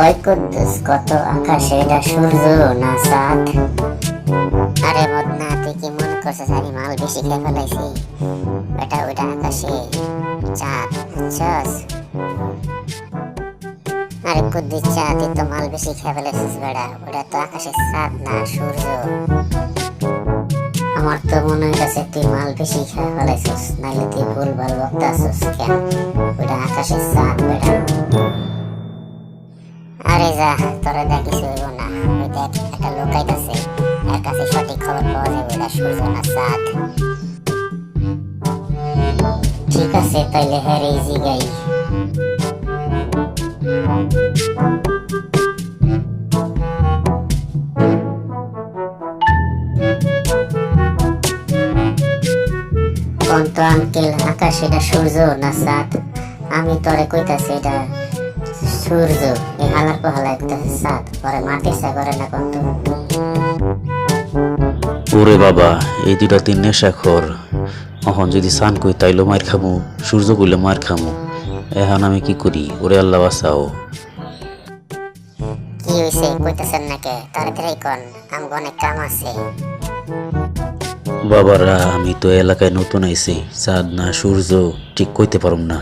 ওই কুদ্দুস কত আকাশে এটা সূর্য না চাঁদ আরে মদনা তুই কি মনে করছিস আমি মাল বেশি খেয়ে ফেলাইছি বেটা ওইটা আকাশে চাঁদ, বুঝছস? আরে কুদ্দুস চাঁদ, তুই তো মাল বেশি খেয়ে ফেলাইছিস। বেটা ওটা তো আকাশে চাঁদ না সূর্য আমার তো মনে হইতাছে তুই মাল বেশি খেয়ে ফেলাইছিস নাইলে তুই ভুল ভালো বকতাছিস কেন? ওটা আকাশে চাঁদ আরে যা, তোরা দেখিস হইব না। ওই একটা লোক আইতাছে। এর কাছে সঠিক খবর পাওয়া যাবে এটা সূর্য না চাঁদ। ঠিক আছে, তাইলে হ্যাঁ রে জিগাই কোন তো আঙ্কেল আকাশ, এটা সূর্য না চাঁদ? আমি তোরে কইতাছি এটা সূর্য এই হালার পর কইতাছে চাঁদ পরে মাটি সা করে না কোন ওরে বাবা এই দুটা তিন নেশাখর অহন যদি সান কই তাইলো মার খামু সূর্য কইলে মার খামু। এখন আমি কি করি? ওরে আল্লাহ বাঁচাও। কি হইছে কইতাছেন নাকি? তাড়াতাড়ি কোন আমগো অনেক কাম আছে। বাবারা আমি তো এলাকায় নতুন আইছি। চাঁদ না সূর্য ঠিক কইতে পারুম না।